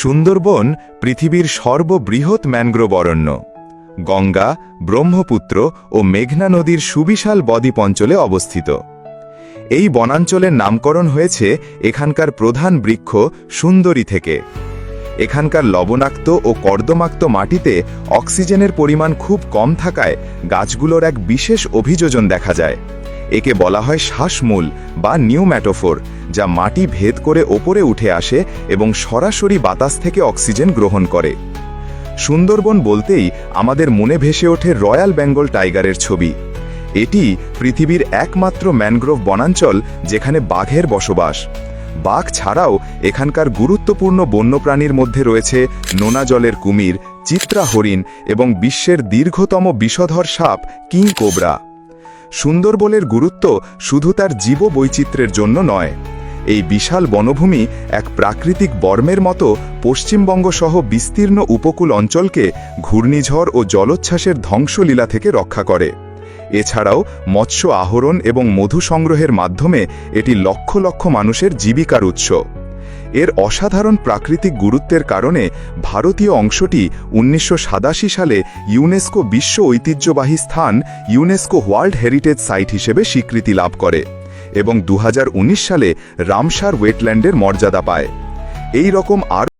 সুন্দরবন পৃথিবীর সর্ববৃহৎ ম্যানগ্রোভ অরণ্য। গঙ্গা, ব্রহ্মপুত্র ও মেঘনা নদীর সুবিশাল বদ্বীপ অঞ্চলে অবস্থিত। এই বনাঞ্চলের নামকরণ হয়েছে এখানকার প্রধান বৃক্ষ সুন্দরী থেকে। এখানকার লবণাক্ত ও কর্দমাক্ত মাটিতে অক্সিজেনের পরিমাণ খুব কম থাকায় গাছগুলোর এক বিশেষ অভিযোজন দেখা যায়। একে বলা হয় শ্বাসমূল বা নিউম্যাটোফোর, যা মাটি ভেদ করে ওপরে উঠে আসে এবং সরাসরি বাতাস থেকে অক্সিজেন গ্রহণ করে। সুন্দরবন বলতেই আমাদের মনে ভেসে ওঠে রয়্যাল বেঙ্গল টাইগারের ছবি। এটি পৃথিবীর একমাত্র ম্যানগ্রোভ বনাঞ্চল যেখানে বাঘের বসবাস। বাঘ ছাড়াও এখানকার গুরুত্বপূর্ণ বন্যপ্রাণীর মধ্যে রয়েছে নোনা জলের কুমির, চিত্রা হরিণ এবং বিশ্বের দীর্ঘতম বিষধর সাপ কিং কোবরা। সুন্দরবনের গুরুত্ব শুধু তার জীব বৈচিত্র্যের জন্য নয়। এই বিশাল বনভূমি এক প্রাকৃতিক বর্মের মতো পশ্চিমবঙ্গ সহ বিস্তীর্ণ উপকূল অঞ্চলকে ঘূর্ণিঝড় ও জলোচ্ছ্বাসের ধ্বংসলীলা থেকে রক্ষা করে। এছাড়াও মৎস্য আহরণ এবং মধু সংগ্রহের মাধ্যমে এটি লক্ষ লক্ষ মানুষের জীবিকার উৎস। এর অসাধারণ প্রাকৃতিক গুরুত্বের কারণে ভারতীয় অংশটি উনিশশো সাতাশি সালে ইউনেস্কো বিশ্ব ঐতিহ্যবাহী স্থান ইউনেস্কো ওয়ার্ল্ড হেরিটেজ সাইট হিসেবে স্বীকৃতি লাভ করে এবং দু হাজার উনিশ সালে রামসার ওয়েটল্যান্ডের মর্যাদা পায়। এই রকম আর